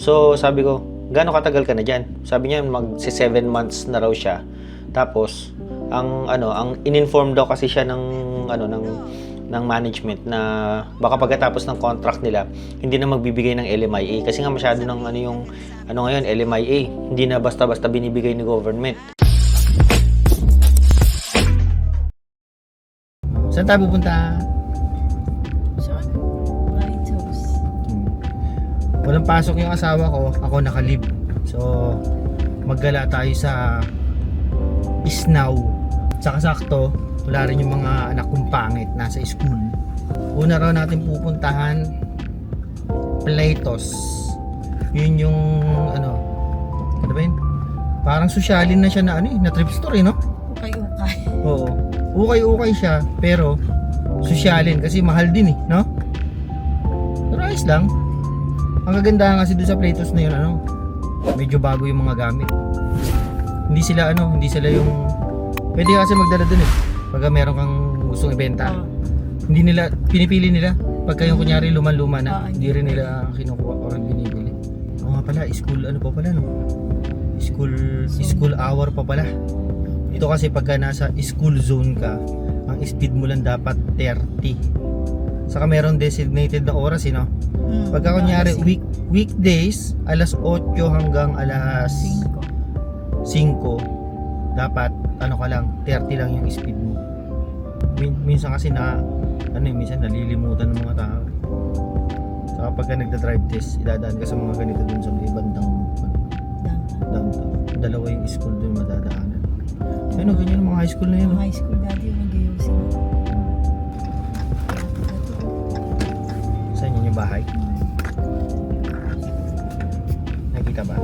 So, sabi ko, gaano katagal ka na dyan? Sabi niya, mag 7 months na raw siya. Tapos, ang ano, ang in-inform daw kasi siya ng ano ng ng management na baka pagkatapos ng contract nila, hindi na magbibigay ng LMIA kasi nga masyado ng ano yung ano ngayon LMIA, hindi na basta-basta binibigay ni government. Saan tayo pupunta? Walang pasok yung asawa ko, ako nakalib. So, maggala tayo sa Isnaw. Saka sakto, wala rin yung mga anak kong pangit nasa school. Una raw natin pupuntahan Playtos. Yun yung ano, ano ba yun? Parang sosyalin na siya na ano eh, na trip store eh, no? Ukay-ukay. Oo. Ukay-ukay siya, pero sosyalin kasi mahal din eh, no? Pero ayos lang. Ang kagandahan kasi doon sa Platos na yun, ano, medyo bago yung mga gamit. Hindi sila ano, hindi sila yung pwede ka kasi magdala doon eh. Pagka meron kang gustong ibenta. Oh. Hindi nila pinipili nila pagka yung kunyari luman-luma na, Ah, hindi rin nila kinukuha or binibili. Oo nga pala, school ano pa pala no? School school hour pa pala. Ito kasi pagka nasa school zone ka, ang speed mo lang dapat 30. Saka meron designated na oras, eh, no? Hmm. Pagka kunyari week, weekdays, alas 8 hanggang alas 5, dapat ano ka lang, 30 lang yung speed mo. Min, minsan kasi na ano eh, minsan nalilimutan ng mga tao. Saka pagka nagda-drive test, idadaan ka sa mga ganito dun sa may bandang ano, downtown. Dalawa yung school dun madadaanan. Ano, ganyan ang mga high school na yun. Yung high school dati yung yung bahay? Nakita ba?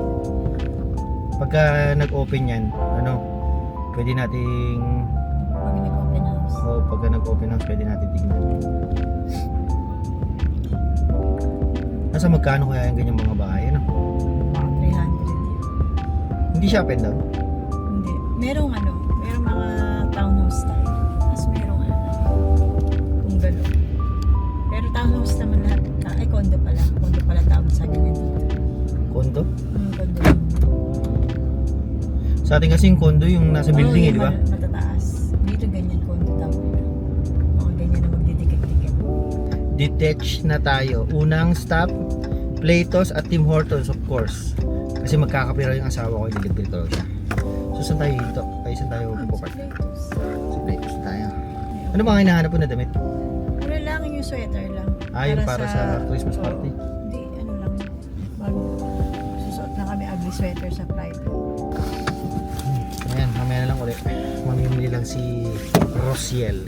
Pagka nag-open yan, ano, pwede nating, Pag nag-open house. o pagka nag-open house, pwede natin tignan. Nasa magkano kaya yung ganyang mga bahay, ano? Mga 300 yun. Hindi siya and down. Hindi. Merong ano, condo pala. Condo pala tawag sa ganyan dito. Kondo? Hmm, lang. Sa atin kasi yung kondo yung nasa Oo, building eh, di ba? Matataas. Dito ganyan condo tawag. Mga ganyan na magdidikit-dikit. detach na tayo. Unang stop, Platos at Tim Hortons of course. Kasi magkakapira yung asawa ko, ililibre ko siya. So saan tayo dito? Ay, saan tayo Ah, pupunta? sa Platos. Sa Platos tayo. Ano mga hinahanap po na damit? Ano lang yung sweater lang. Ah, yung para sa Christmas party? Oo. Hindi, ano lang. Mag, susuot na kami ugly sweater sa Pride. Ayan, mamaya na lang ulit. Mamimili lang si Rosiel.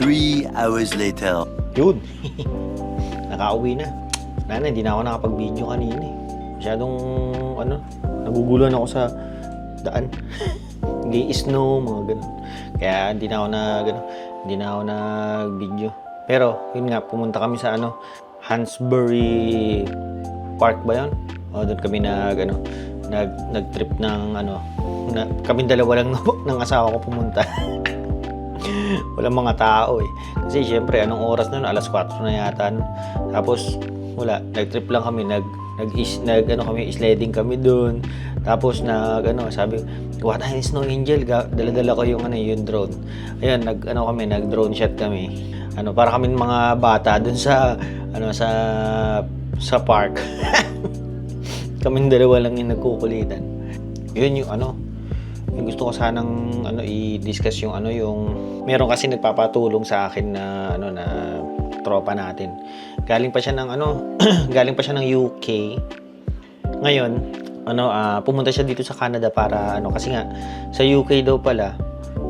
Three hours later. Yun. Nakauwi na. Wala na, hindi na ako nakapag-video kanina eh. Masyadong, ano, naguguluhan ako sa daan. Hindi snow, mga ganun. Kaya hindi na ako na, ganun, hindi na ako nag-video. Pero, yun nga, pumunta kami sa, ano, Hansbury Park ba yun? O, doon kami nag, ano, nag, nag-trip ng, ano, na, kami dalawa lang ng asawa ko pumunta. Walang mga tao eh. Kasi syempre, anong oras nun? Alas 4 na yata. nun. Tapos, wala. Nag-trip lang kami. Nag, nag, is, nag ano kami, sledding kami doon. Tapos, nag, ano, sabi, gawa tayo ng snow angel. Dala-dala ko yung, ano, yung drone. Ayun, nag, ano kami, nag-drone shot kami. Ano, para kami mga bata doon sa, ano, sa, sa park. Kaming dalawa lang yung nagkukulitan. Yun yung, ano, yung gusto ko sanang ano i-discuss yung ano yung meron kasi nagpapatulong sa akin na ano na tropa natin. Galing pa siya ng ano, galing pa siya ng UK. Ngayon, ano ah, pumunta siya dito sa Canada para ano kasi nga sa UK daw pala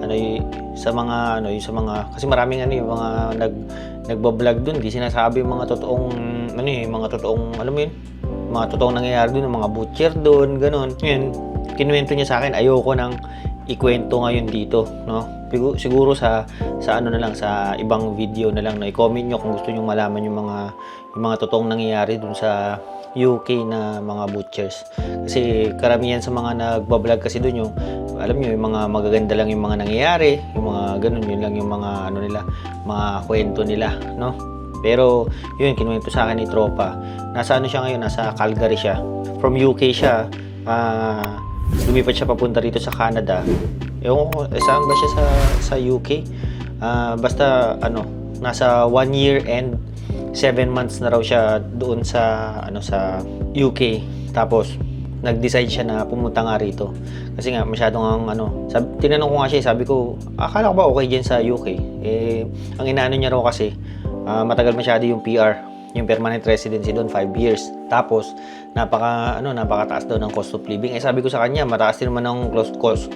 ano y- sa mga ano yung sa mga kasi maraming ano yung mga nag nagba-vlog doon, di sinasabi yung mga totoong ano eh, yung mga totoong alam mo yun, mga totoong nangyayari doon, mga butcher doon, ganun. Ngayon, kinuwento niya sa akin, ayoko nang ikwento ngayon dito, no? Siguro, sa sa ano na lang sa ibang video na lang na i-comment niyo kung gusto niyo malaman yung mga yung mga totoong nangyayari dun sa UK na mga butchers. Kasi karamihan sa mga nagba-vlog kasi doon yung alam niyo yung mga magaganda lang yung mga nangyayari, yung mga ganun yun lang yung mga ano nila, mga kwento nila, no? Pero yun, kinuwento sa akin ni Tropa. Nasa ano siya ngayon, nasa Calgary siya. From UK siya, ah, lumipat siya papunta rito sa Canada. Ewan ko, eh, saan ba siya sa, sa UK? Ah, basta, ano, nasa one year and seven months na raw siya doon sa, ano, sa UK. Tapos, nag-decide siya na pumunta nga rito. Kasi nga, masyadong ang ano, sabi, tinanong ko nga siya, sabi ko, akala ko ba okay dyan sa UK? Eh, ang inaano niya raw kasi, ah, matagal masyado yung PR, yung permanent residency doon, 5 years. Tapos, napaka, ano, napakataas daw ng cost of living. Eh, sabi ko sa kanya, mataas din naman ang cost, cost,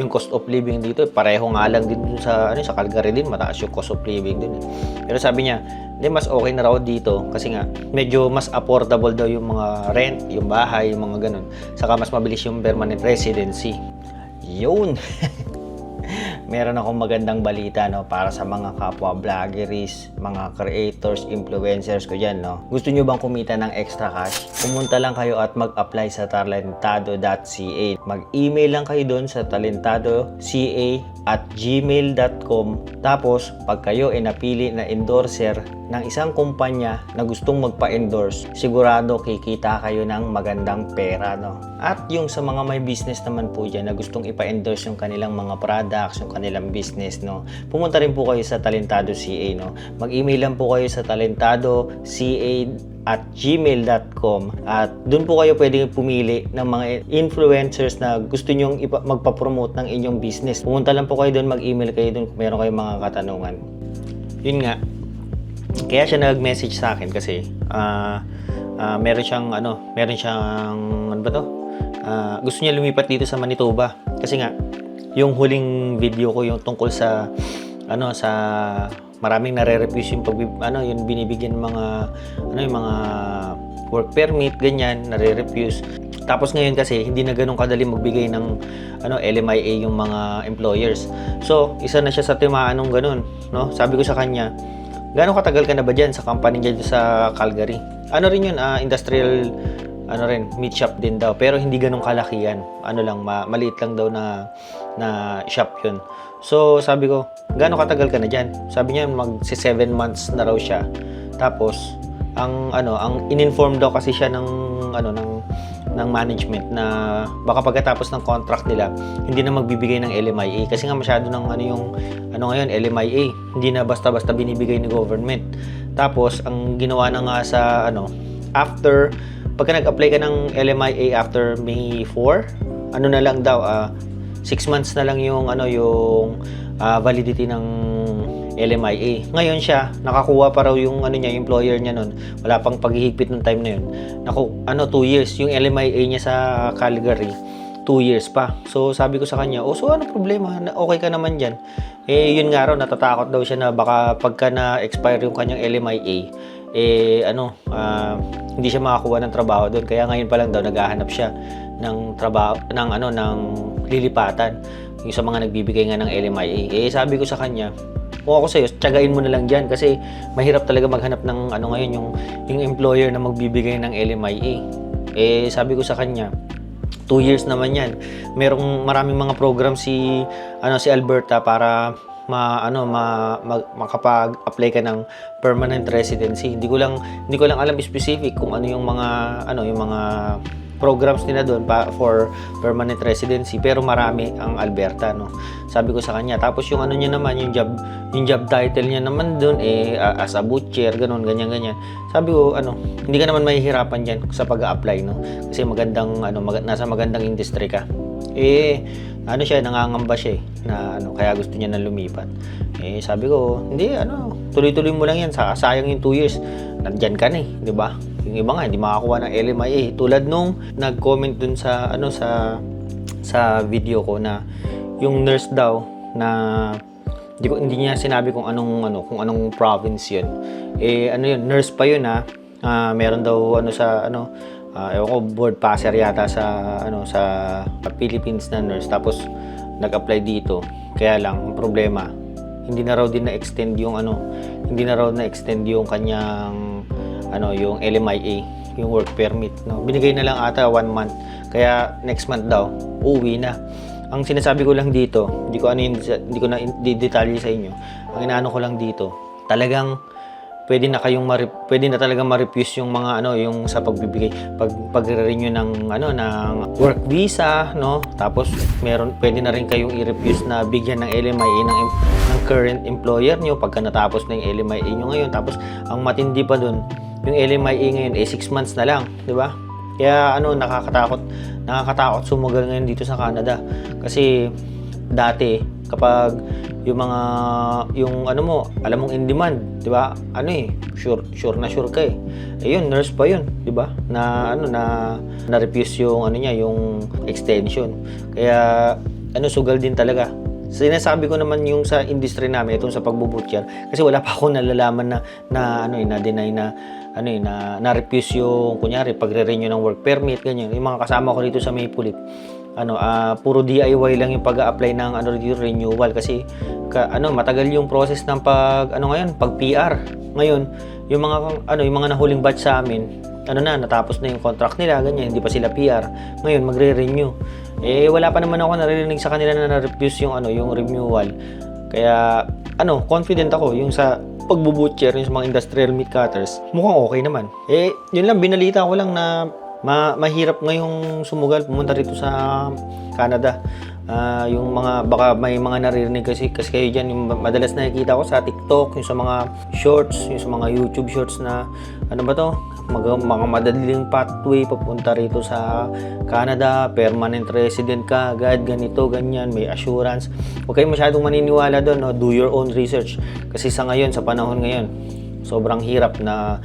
yung cost of living dito. Pareho nga lang din sa, ano, sa Calgary din, mataas yung cost of living din. eh. Pero sabi niya, hindi, mas okay na raw dito kasi nga, medyo mas affordable daw yung mga rent, yung bahay, yung mga ganun. Saka mas mabilis yung permanent residency. Yun! meron akong magandang balita no para sa mga kapwa vloggeries, mga creators, influencers ko diyan no. Gusto niyo bang kumita ng extra cash? Pumunta lang kayo at mag-apply sa talentado.ca. Mag-email lang kayo doon sa talentado.ca at gmail.com tapos pag kayo ay napili na endorser ng isang kumpanya na gustong magpa-endorse sigurado kikita kayo ng magandang pera no? At yung sa mga may business naman po dyan na gustong ipa-endorse yung kanilang mga products yung kanilang business no? Pumunta rin po kayo sa Talentado CA no? Mag-email lang po kayo sa Talentado CA at gmail.com at doon po kayo pwedeng pumili ng mga influencers na gusto nyong magpa-promote ng inyong business. Pumunta lang po kayo doon, mag-email kayo doon kung meron kayong mga katanungan. Yun nga, kaya siya nag-message sa akin kasi ah ah, meron siyang ano, meron siyang ano ba to? Ah, gusto niya lumipat dito sa Manitoba kasi nga yung huling video ko yung tungkol sa ano sa maraming nare-refuse yung pag ano yung binibigyan ng mga ano yung mga work permit ganyan nare-refuse. Tapos ngayon kasi hindi na ganun kadali magbigay ng ano LMIA yung mga employers. So isa na siya sa timaan ng ganun no? Sabi ko sa kanya Gano'ng katagal ka na ba dyan sa company dyan sa Calgary? Ano rin yun, ah, industrial, ano rin, meat shop din daw. Pero hindi ganong kalaki yan. Ano lang, ma- maliit lang daw na, na shop yun. So, sabi ko, gano'ng katagal ka na dyan? Sabi niya, mag 7 months na raw siya. Tapos, ang ano, ang in-inform daw kasi siya ng ano ng ng management na baka pagkatapos ng contract nila hindi na magbibigay ng LMIA kasi nga masyado ng ano yung ano ngayon LMIA hindi na basta-basta binibigay ng government tapos ang ginawa na nga sa ano after pagka nag-apply ka ng LMIA after May 4 ano na lang daw 6 months na lang yung ano yung ah, validity ng LMIA. Ngayon siya, nakakuha pa raw yung ano niya, employer niya noon. Wala pang paghihigpit nung time na yun. Naku, ano, 2 years. Yung LMIA niya sa Calgary, 2 years pa. So, sabi ko sa kanya, oh, so ano problema? Na- Okay ka naman dyan. Eh, yun nga raw, natatakot daw siya na baka pagka na-expire yung kanyang LMIA, eh, ano, ah, hindi siya makakuha ng trabaho doon. Kaya ngayon pa lang daw, naghahanap siya ng trabaho, ng ano, ng lilipatan. Yung sa mga nagbibigay nga ng LMIA. Eh, sabi ko sa kanya, kung ako sa'yo, tsagain mo na lang dyan kasi mahirap talaga maghanap ng ano ngayon yung, yung employer na magbibigay ng LMIA. Eh, sabi ko sa kanya, two years naman yan. Merong maraming mga program si ano si Alberta para ma ano ma, mag- makapag-apply ka ng permanent residency. Hindi ko lang hindi ko lang alam specific kung ano yung mga ano yung mga programs nila doon pa for permanent residency pero marami ang Alberta no. Sabi ko sa kanya tapos yung ano niya naman yung job yung job title niya naman doon eh as a butcher ganun ganyan ganyan. Sabi ko ano hindi ka naman mahihirapan diyan sa pag-apply no kasi magandang ano mag- nasa magandang industry ka. Eh ano siya nangangamba siya eh, na ano kaya gusto niya na lumipat. Eh sabi ko hindi ano tuloy-tuloy mo lang yan sa sayang yung 2 years nandyan ka na eh, di ba? Yung iba nga hindi makakuha ng LMIA tulad nung nag-comment dun sa ano sa sa video ko na yung nurse daw na hindi ko hindi niya sinabi kung anong ano kung anong province yun. Eh ano yun, nurse pa yun ha. Ah, meron daw ano sa ano ah, ewan ko board passer yata sa ano sa Philippines na nurse tapos nag-apply dito. Kaya lang ang problema hindi na raw din na-extend yung ano, hindi na raw na-extend yung kanyang ano, yung LMIA, yung work permit, no. Binigay na lang ata one month. Kaya next month daw, uuwi na. Ang sinasabi ko lang dito, hindi ko ano yun, hindi ko na detalye sa inyo. Ang inaano ko lang dito, talagang pwede na kayong ma pwede na talaga ma-refuse yung mga ano yung sa pagbibigay pag pagre-renew ng ano ng work visa no tapos meron pwede na rin kayong i-refuse na bigyan ng LMIA ng, ng current employer nyo pagka natapos na yung LMIA nyo ngayon tapos ang matindi pa dun yung LMIA ngayon eh 6 months na lang di ba? Kaya ano nakakatakot nakakatakot sumugal ngayon dito sa Canada. Kasi dati kapag yung mga yung ano mo alam mong in demand di ba? Ano eh sure sure na sure ka eh. Eh yun nurse pa yun di ba? Na ano na na refuse yung ano niya yung extension. Kaya ano sugal din talaga. Sinasabi ko naman yung sa industry namin itong sa pagbubutcher kasi wala pa ako nalalaman na na ano eh na deny na ano eh na na refuse yung kunyari pagre-renew ng work permit ganyan. Yung mga kasama ko dito sa Maple Leaf ano ah puro DIY lang yung pag-apply ng ano dito renewal. Kasi ka, ano matagal yung process ng pag ano ngayon pag PR ngayon yung mga ano yung mga nahuling batch sa amin ano na natapos na yung contract nila ganyan hindi pa sila PR ngayon magre-renew. Eh wala pa naman ako naririnig sa kanila na na-refuse yung ano yung renewal. Kaya ano confident ako yung sa pagbubutcher yung mga industrial meat cutters mukhang okay naman eh yun lang binalita ko lang na ma mahirap ngayong sumugal pumunta rito sa Canada. Ah, yung mga baka may mga naririnig kasi kasi kayo diyan yung madalas nakikita ko sa TikTok, yung sa mga shorts, yung sa mga YouTube shorts na ano ba to? Mga, mga madaling pathway papunta rito sa Canada, permanent resident ka, agad ganito, ganyan, may assurance. Huwag kayong masyadong maniniwala doon, no? do your own research. Kasi sa ngayon, sa panahon ngayon, sobrang hirap na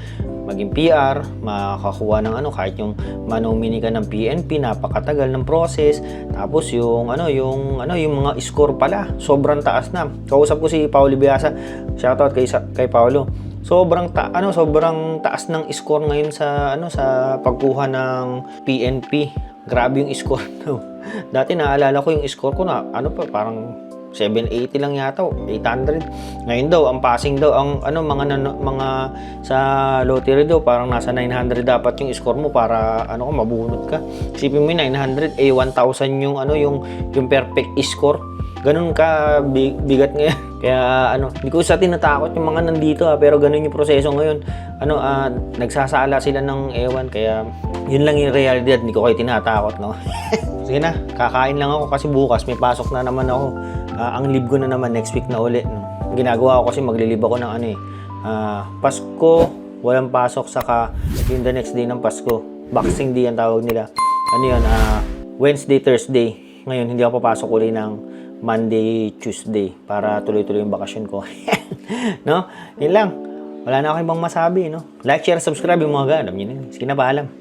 maging PR, makakuha ng ano kahit yung manomini ka ng PNP, napakatagal ng process. Tapos yung ano, yung ano, yung mga score pala, sobrang taas na. Kausap ko si Paolo Biasa. Shoutout kay kay Paolo. Sobrang ta ano, sobrang taas ng score ngayon sa ano sa pagkuha ng PNP. Grabe yung score. Dati naalala ko yung score ko na ano pa parang 780 lang yata, o 800. Ngayon daw, ang passing daw, ang ano mga nano- mga sa lottery daw, parang nasa 900 dapat yung score mo para ano ka mabunot ka. Isipin mo yung 900, eh 1,000 yung ano yung yung perfect score. Ganun ka bi- bigat ngayon. Kaya ano, hindi ko sa tinatakot yung mga nandito ha, pero ganun yung proseso ngayon. Ano, ah, nagsasala sila ng ewan, kaya yun lang yung realidad, hindi ko kayo tinatakot, no? Sige na, kakain lang ako kasi bukas may pasok na naman ako. Ah, ang leave ko na naman next week na uli. No? Ginagawa ko kasi maglilib ako ng ano eh. ah, Pasko, walang pasok, saka yung the next day ng Pasko. Boxing day ang tawag nila. Ano yun, ah, Wednesday, Thursday. Ngayon, hindi ako papasok uli ng Monday, Tuesday para tuloy-tuloy yung bakasyon ko. no? Yun lang. Wala na ako ibang masabi, no? Like, share, subscribe yung mga ganun. Yun yun. Sige na, paalam.